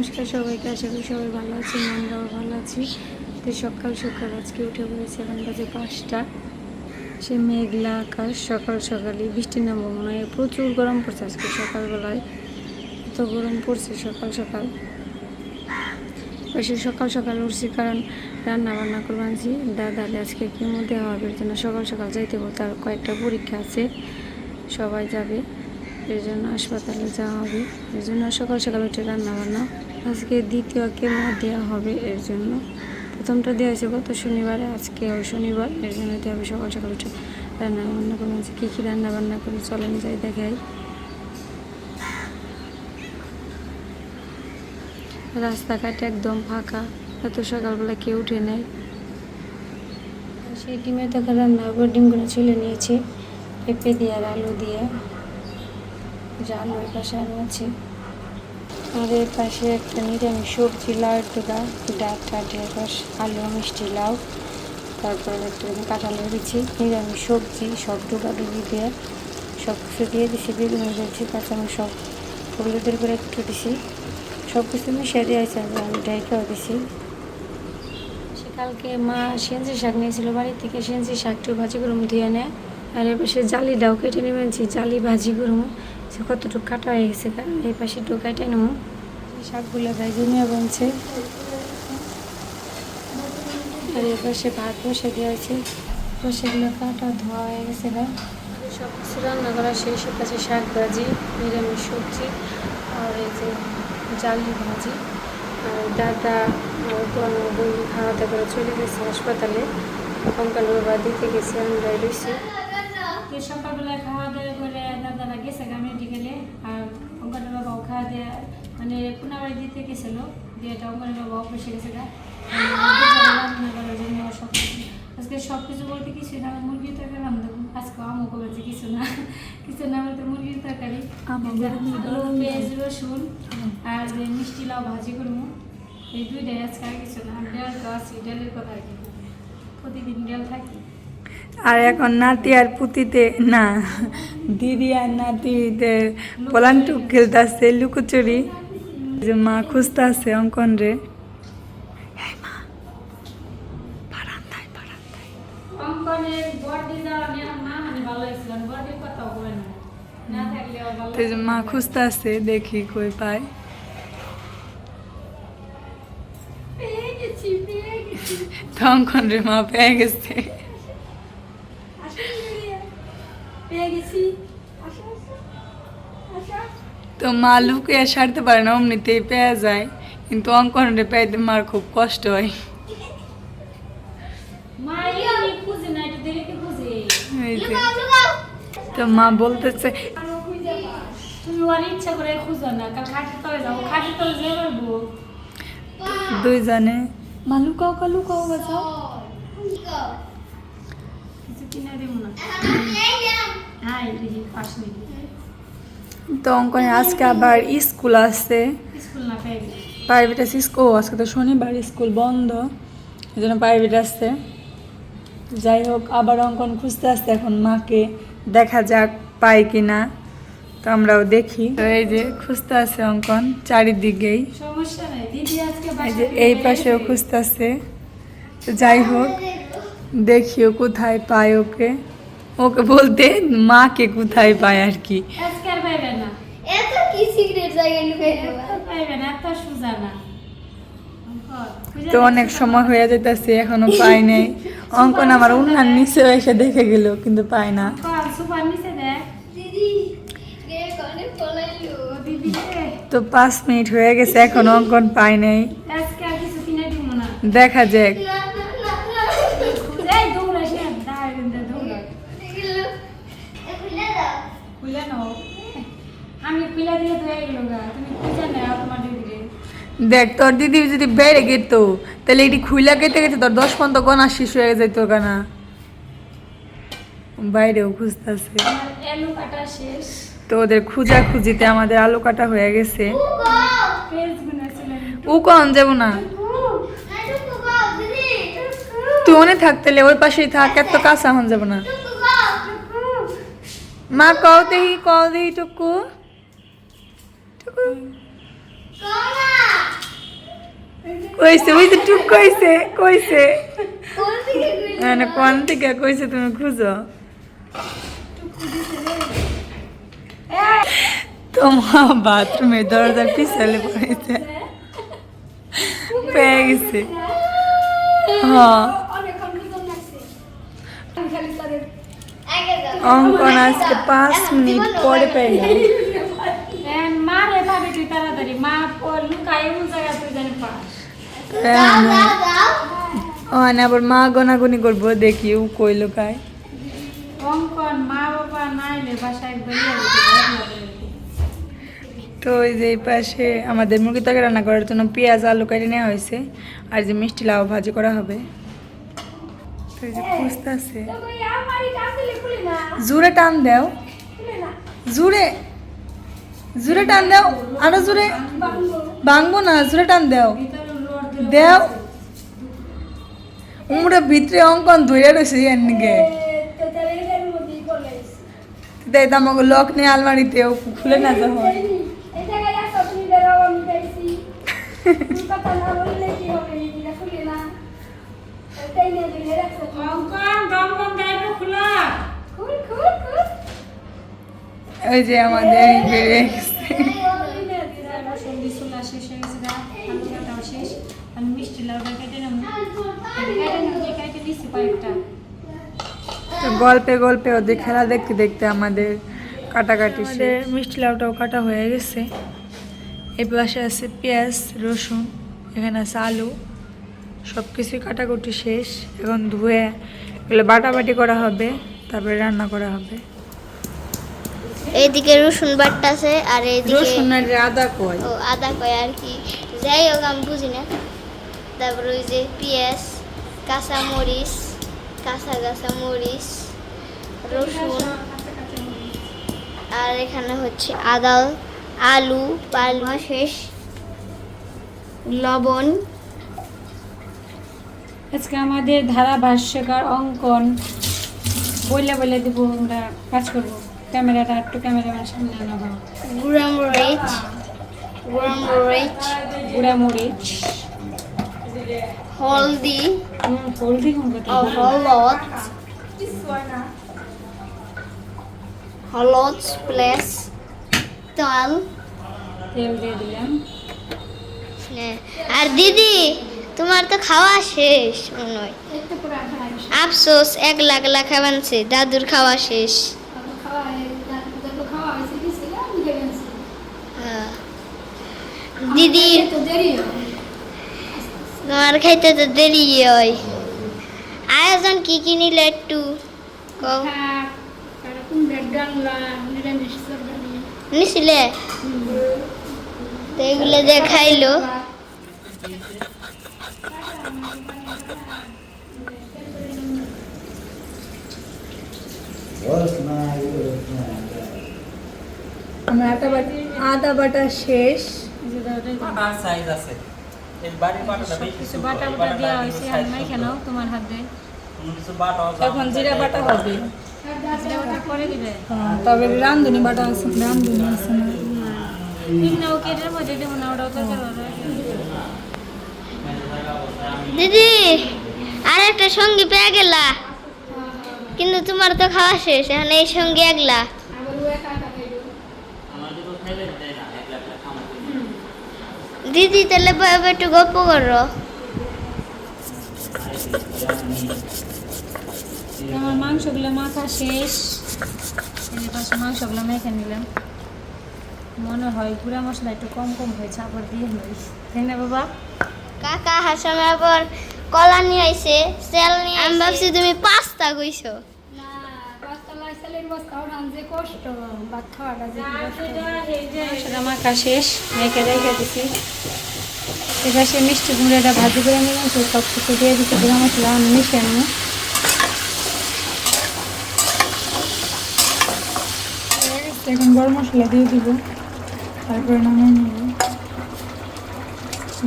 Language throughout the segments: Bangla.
নমস্কার সবাইকে, আশা করি সবাই ভালো আছেন, আমরাও ভালো আছি। তো সকাল সকাল আজকে উঠে পড়েছি এখন বাজে পাঁচটা। সে মেঘলা আকাশ, সকাল সকালই বৃষ্টি নামবো মনে হয়, প্রচুর গরম পড়ছে আজকে সকালবেলায়। এত গরম পড়ছে সকাল সকাল। বেশি সকাল সকাল উঠছি কারণ রান্না বান্না করে আনছি দাদালে আজকে কেমো দেওয়া হবে জন্য সকাল সকাল যাইতে আর কয়েকটা পরীক্ষা আছে। সবাই যাবে। এর জন্য হাসপাতালে যাওয়া হবে। এর জন্য সকাল সকাল উঠে রান্না বান্না আজকে দ্বিতীয় কেমো দেওয়া হবে, এর জন্য। প্রথমটা দেওয়া হয়েছে গত শনিবারে আজকেও শনিবার, এর জন্য দেওয়া হবে সকাল সকাল উঠে রান্না বান্না করে আনছি কী কী রান্না বান্না করে, চলেন যাই, দেখাই। রাস্তাঘাট একদম ফাঁকা, এত সকালবেলা কেউ উঠে নেয় সেই ডিমের তরকারি রান্না ডিমগুলো ছুলে নিয়েছি, পেঁপে দিয়ে আর আলু দিয়ে। আলু এর পাশে আরও আছে। আর এর পাশে একটা নিরামিষ সবজি লাউ টুকা ডাটা ঢেঁড়স আলু, মিষ্টি লাউ তারপরে একটু কাঁঠালের বিচি নিরামিষ সবজি, সব ডুবা ডুবি দিয়ে সব কিছু দিয়ে দিছি বেগুন দিয়েছি কাঁচামরিচ সব হলুদের করে একটু দিছি। সব কিছু মিশিয়ে আছে আমি ঢেকেও দিছি। সে কালকে মা সেঞ্জি শাক নিয়েছিল বাড়ি থেকে সেঞ্জি শাকটু ভাজি করুম ধুয়ে নেয় আর এর পাশে জালিটাও কেটে নেবেছি জালি ভাজি করুম সে কতটুকু কাটা হয়ে গেছে কারণ এই পাশে কেটে নেব। শাকগুলো ভাজি নিয়ে বলছে আর এর পাশে ভাত বসে দেওয়া সেগুলো কাটা ধোয়া হয়ে গেছে গা। সব কিছু রান্না করা শেষ। পাশে শাক ভাজি, নিরামিষ সবজি, আর এই যে জালি ভাজি। আর দাদা বন্ধু খাওয়াতে করে চলে গেছে হাসপাতালে। কঙ্কাল বাবা দিতে গেছে, আমরা রয়েছি। সকালবেলায় খাওয়া দাওয়া করে দাদারা গেছে গ্রামের দিকে আর অঙ্কন বাবাও খাওয়া দেওয়া মানে পুনাবাড়ি দিতে গেছিল দিয়ে এটা অঙ্কন বাবা অফিসে গেছে জন্য সব আজকে সব কিছু বলতে কিছু না মুরগির তরকারি দেবো আজকে আমও করেছে কিছু না। কিছু না বলতে মুরগির তরকারি। পেঁয়াজ রসুন আর মিষ্টি লাউ ভাজি করব। এই দুইটাই আজকে আর কিছু না। ডাল তো আছে ডালের কথা আর কি। প্রতিদিন ডাল থাকি। আর এখন নাতি আর পুতিতে না দিদি আর নাতিতে পলান্টু খেলতেছে লুকোচুরি। যে মা খুঁজতেছে অঙ্কন রে মা, খুঁজতেছে দেখি কই পায়। তো অঙ্কন রে মা পেয়ে গেছে পেয়ে গেছি আসো আসো আসো তো মা লুকিয়ে সারতে পারে না অমনিতেই পেয়ে যায়। কিন্তু অঙ্কন রে পেতে মার খুব কষ্ট হয়। তো মা বলতেছে দুইজনে। মা লুকাও কা লুকাও বাঁচাও কিছু কিনে দেবো না। হ্যাঁ পাশ নেই তো অঙ্কনে আজকে আবার স্কুল আছে। প্রাইভেট আছে স্কুল। আজকে তো শনিবার স্কুল বন্ধ। এই জন্য প্রাইভেট আছে। যাই হোক আবার অঙ্কন খুঁজতে আসছে এখন মাকে দেখা যাক পাই কি না তো আমরাও দেখি। তো এই যে খুঁজতে আছে অঙ্কন চারিদিকেই। এই যে এই পাশেও। খুঁজতে আছে তো যাই হোক দেখিও কোথায় পায় ওকে। ওকে বলতে মাকে কোথায় পায় আর কি। পাইবে না এত কি সিক্রেট দেবা এত পাইবে না এত সুজা না তো অনেক সময় হয়ে যেতেছে এখনও পাই নাই। অঙ্কন আমার উন্নার নিচে এসে দেখে গেল কিন্তু পায় না। তো পাঁচ মিনিট হয়ে গেছে এখন অঙ্কন পাই নাই। আজকে আর কিছু কিনে দিব না। দেখা যাক। খুলে দাও আমি খুলে দিয়ে ধুয়ে গেল তুমি খুঁজে নাও তোমার দিদিরে? দেখ তোর দিদি যদি বেড়ে গেত তাহলে এটি খুইলা কেটে গেছে তোর দশ পর্যন্ত গনা শেষ হয়ে যেত কেনা বাইরেও খুঁজতেছে। তো ওদের খুঁজা খুঁজিতে আমাদের আলু কাটা হয়ে গেছে। ও কখন যাব না। তুই ওনে থাক তাহলে ওর পাশেই থাক এত কাছে এখন যাব না। মা কও দেহি কও দেহি টুকু। কোনা কইছে ওই যে টুক কইছে কইছে। মানে কোন থেকে কইছে তুমি খুঁজো। তোমার বাথরুমে দরজার পিছলে পড়েছে। পেয়ে গেছে। হ্যাঁ। অঙ্কন আজকে পাঁচ মিনিট পরে পেলাম মা রে ভাবে তুই তাড়াতাড়ি মা পর লুকাই এমন জায়গা তুই জানি পাস মানে আবার মা গনাগনি করব দেখি ও কইলো কায় অঙ্কন মা বাবা নাইলে বাসায় একবার তো ওই যে পাশে আমাদের মুরগি তরকারি রান্না করার জন্য পেঁয়াজ আলু কেটে নেওয়া হয়েছে। আর যে মিষ্টি লাউ ভাজি করা হবে। তো এই যে খুঁজতেছে জুড়ে টান দাও। জুড়ে। জুড়ে টান দাও। আরও জুড়ে। ভাঙবো না জুড়ে টান দাও। দেও। উমরা ভিতরে অঙ্কন ধরে রয়েছে এনকে। তাই তো আমাকে লক নেই আলমারিতে খুলে না খোলা ওই যে আমাদের বেড়ে গেছে সবজি চুলা শেষ হয়ে গেছে গা আলু কাটাও শেষ আমি মিষ্টি লাউটা কেটে নেব। কেটে কেটে নিচ্ছি কয়েকটা। তো গল্পে গল্পে ওদের খেলা দেখতে দেখতে আমাদের কাটাকাটি মিষ্টি লাউটাও কাটা হয়ে গেছে। এই পাশে আছে পেঁয়াজ রসুন এখানে আছে আলু। সব কিছুই কাটাকুটি শেষ। এখন ধুয়ে এগুলো বাটাবাটি করা হবে তারপরে রান্না করা হবে। এইদিকে রসুন বাট্টাছে আর এইদিকে রসুন আর আদা কয় ও আদা কয় আর কি। যাই হোক আমি বুঝি না। তারপর ওই যে পেঁয়াজ কাঁচা মরিচ কাঁচা কাঁচা মরিচ রসুন আর এখানে হচ্ছে আদা আলু পালু শেষ লবণ। আজকে আমাদের ধারাভাষ্যকার অঙ্কন বইলে বলে দিব আমরা কাজ করব। ক্যামেরাটা একটু ক্যামেরাম্যান সামনে আনাবো গুঁড়া মরিচ গুঁড়া মরিচ। গুঁড়া মরিচ। হলদি হলদি হলদ। হলদ প্লাস তেল। তেল দিয়ে দিলাম। হ্যাঁ। আর দিদি তোমার তো খাওয়া শেষ মনে হয়। আফসোস এক লাখ লাখ বানছে দাদুর খাওয়া শেষ। হ্যাঁ। তোমার খাইতে তো দেরি হয়। আয়োজন কি কি নিলে একটু কও। নিছিলে? তো এগুলো দেখাইলো আমরা আটা বাটা আদা বাটা শেষ। সাইজ আছে। বাটা বাটা দেওয়া হয়েছে আর size মাই ছোট। কেন তোমার হাতে? কোনো কিছু বাটা এখন জিরা বাটা হবে। জিরা বাটা করে দিবে? হ্যাঁ, তবে রান্ধুনি বাটা আছে রান্ধুনি আছে না। দিদি আর একটা সঙ্গী পেয়ে গেলা। কিন্তু তোমার তো খাওয়া শেষ এখন এই সঙ্গী একলা আমাদের তো খাইলে দেয় না একলা একলা খামো দিদি তাহলে একটু গল্প করো। আমার মাংসগুলো মাখা শেষ। পাশে মাংসগুলো মেখে নিলাম। মনে হয় গুঁড়া মশলা একটু কম কম হয়েছে আবার দিয়ে হই তাই না বাবা? কাকা হাসাম আবার কলা নিয়ে আইছে সেল নিয়ে আমি ভাবছি তুমি পাস্তা কইছো। মাখা শেষ মেখে রেখে দিছি। এপাশে মিষ্টি গুঁড়োটা ভাজি করে নিলাম তো সব কিছু দিয়ে দিচ্ছি গুঁড়া মশলা আমি মিশিয়ে নেব এখন গরম মশলা দিয়ে দিব তারপরে নামিয়ে নেব।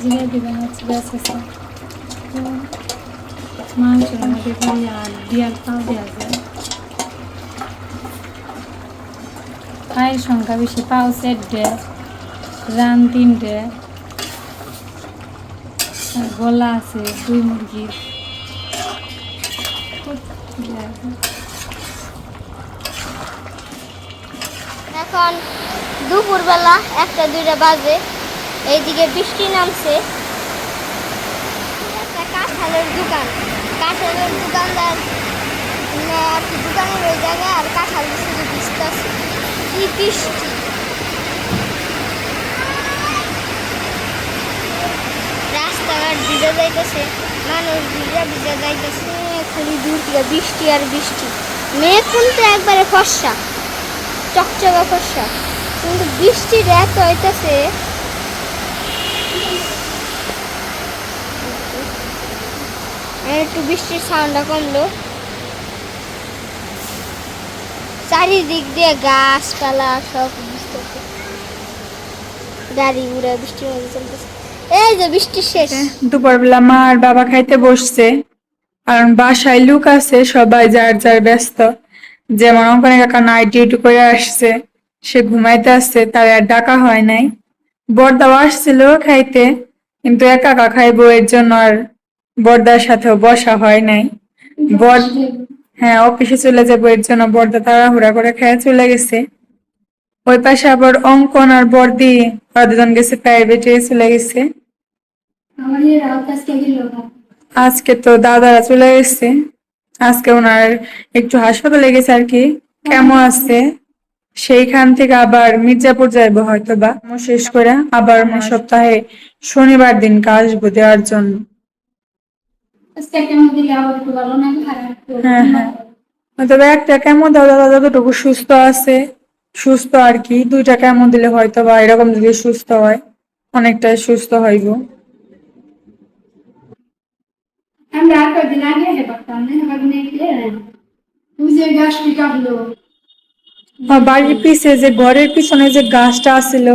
জিরে দিবেন হচ্ছে ব্যাস আছে। মধ্যে দিয়ে আর পাও দেওয়া যায় পায়ের সংখ্যা বেশি, পাও চারটে, রান তিনটে, গলা আছে দুই মুরগির এখন দুপুরবেলা একটা দুইটা বাজে, এইদিকে বৃষ্টি নামছে। কাঁঠালের দোকান, কাঁঠালের দোকানদার দোকানের ওই জায়গায় আর কাঁঠাল শুধু ভিজতেছে রাস্তাঘাট যাইতেছে, মানুষ ভিজা যাইতেছে বৃষ্টি আর বৃষ্টি। একবারে কিন্তু হইতেছে, একটু বৃষ্টির সাউন্ডটা কমলো। চারিদিক দিয়ে গাছপালা সব বুঝতেছে গাড়ি উড়ে বৃষ্টির এই যে বৃষ্টি শেষ। দুপুরবেলা মা আর বাবা খাইতে বসছে। কারণ বাসায় লোক আছে, সবাই যার যার ব্যস্ত। যেমন অঙ্কনে কাকা নাইট ডিউটি করে আসছে, সে ঘুমাইতে আসছে, তার আর ডাকা হয় নাই। বর্দাও আসছিল খাইতে, কিন্তু একা একা খাইবো এর জন্য আর বর্দার সাথেও বসা হয় নাই। বর হ্যাঁ অফিসে চলে যাব, এর জন্য বর্দা তাড়াহুড়া করে খেয়ে চলে গেছে। ওই পাশে আবার অঙ্কন আর বর্দি ওরা দুজন গেছে প্রাইভেটে চলে গেছে। আজকে তো দাদারা চলে গেছে। আজকে ওনার একটু হাসপাতালে গেছে আর কি। কেমন আছে? সেইখান থেকে আবার মির্জাপুর যাইবো হয়তো বা শেষ করে আবার সপ্তাহে শনিবার দিন আসব দেওয়ার জন্য। তবে একটা কেমন দাদা দাদা যতটুকু সুস্থ আছে সুস্থ আর কি। দুইটা কেমন দিলে হয়তো বা এরকম যদি সুস্থ হয় অনেকটাই সুস্থ হইব। আমরা আগে না যে বাড়ির পিছে যে ঘরের পিছনে যে গাছটা আছিল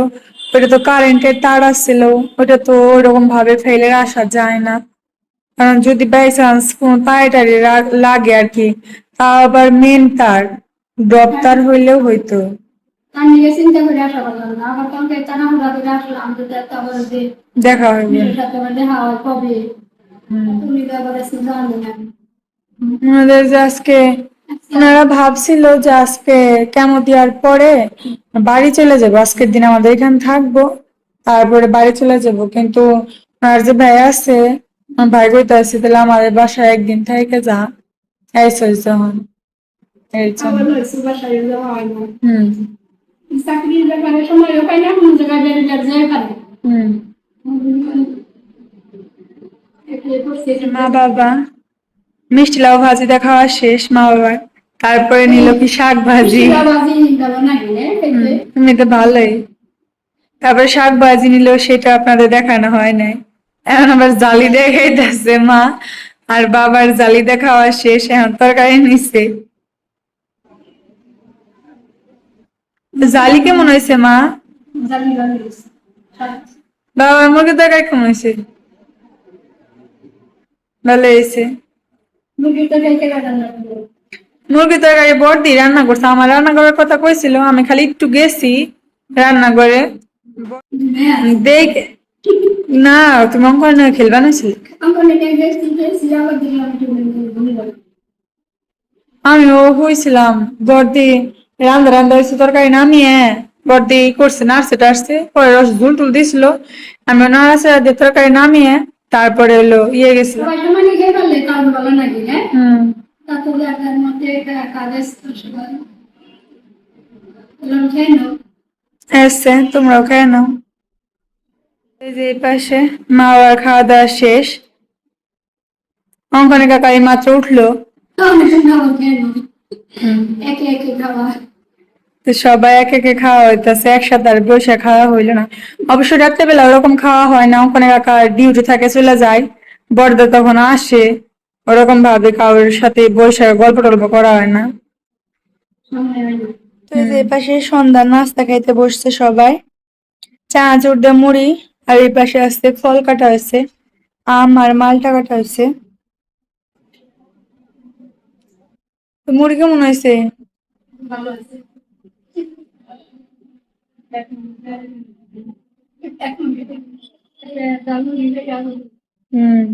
ওটা তো কারেন্টের তার আছিল ওটা তো ওরকম ভাবে ফেলে আসা যায় না। কারণ যদি বাই চান্স কোনো টারে লাগে আর কি তা আবার মেন তার ড্রপ তার হইলেও হইতো। দেখা হইবে নিজের সাথে আবার দেখা হয় কবে? তুমি তো আবার এসে জানলে না। ওনাদের যে আজকে ওনারা ভাবছিল যে আজকে কেমন দেওয়ার পরে বাড়ি চলে যাব আজকের দিন আমাদের এখানে থাকব তারপরে বাড়ি চলে যাব কিন্তু ওনার যে ভাই আছে আমার ভাই কইতে আছে তাহলে আমাদের বাসায় একদিন থেকে যা। এই হুম। চাকরির ব্যাপারে সময়ও পাই না কোন জায়গায় বেরিয়ে পারে হুম। মা বাবা মিষ্টি লাউ ভাজিটা খাওয়া শেষ মা বাবার তারপরে নিল কি শাক ভাজি। তুমি তো ভালোই। তারপরে শাক ভাজি নিল সেটা আপনাদের দেখানো হয় নাই। এখন আবার জালি দেখাইতেছে মা। আর বাবার জালি দেখাওয়া শেষ এখন তরকারি নিচ্ছে জালি কেমন হয়েছে মা? বাবার মুরগি তরকারি কেমন হয়েছে? ভালো হয়েছে। মুরগি তরকারি বর্দি রান্না করছে। আমার রান্না করার কথা কইছিল আমি খালি একটু গেছি রান্না করে দেখ না তুমি অঙ্কন খেলবা না ছিল? গেল আমিও হয়েছিলাম বর্দি রান্না রান্না হয়েছে তরকারি নামিয়ে বর্দি করছে নাড়ছে টাড়ছে পরে রস ঝুল টুল দিছিল আমি নাড়াছে দিয়ে তরকারি নামিয়ে তারপরে হলো ইয়ে গেছিল। হ্যাঁ? তোমরাও খেয়ে নাও। এই যে পাশে মা বাবার খাওয়া দাওয়া শেষ। অঙ্কনে কাকা এই মাত্র উঠল। তো সবাই এক একে খাওয়া হইতেছে একসাথে আর বসে খাওয়া হইল না। অবশ্য রাত্রেবেলা ওরকম খাওয়া হয় না ওখানে কাকা ডিউটি থাকে চলে যায় বড়দা তখন আসে। ওরকম ভাবে কারোর সাথে বসে গল্প টল্প করা হয় না। তো এই পাশে সন্ধ্যা নাস্তা খাইতে বসছে সবাই। চা চুরদা মুড়ি। আর এই পাশে আসছে ফল কাটা হয়েছে আম আর মালটা কাটা হয়েছে। তো মুড়ি কেমন হয়েছে। হুম।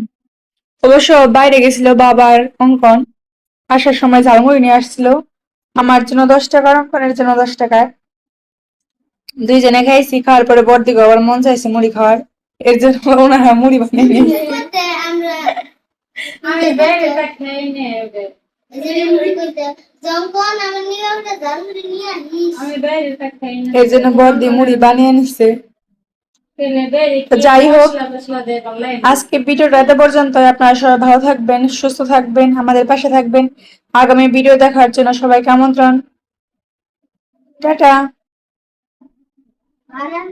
অবশ্য বাইরে গেছিল বাবার অঙ্কন আসার সময় ঝালমুড়ি নিয়ে আসছিল। আমার জন্য দশ টাকা অঙ্কনের জন্য দশ টাকা। দুইজনে খাইছি খাওয়ার পরে বড়দিকে আবার মন চাইছে মুড়ি খাওয়ার। এর জন্য ওনারা মুড়ি বানিয়ে এর জন্য বড়দি মুড়ি বানিয়ে নিচ্ছে যাই হোক আজকে ভিডিওটা এত পর্যন্ত আপনারা সবাই ভালো থাকবেন সুস্থ থাকবেন আমাদের পাশে থাকবেন। আগামী ভিডিও দেখার জন্য সবাইকে আমন্ত্রণ। টাটা। আর আমরা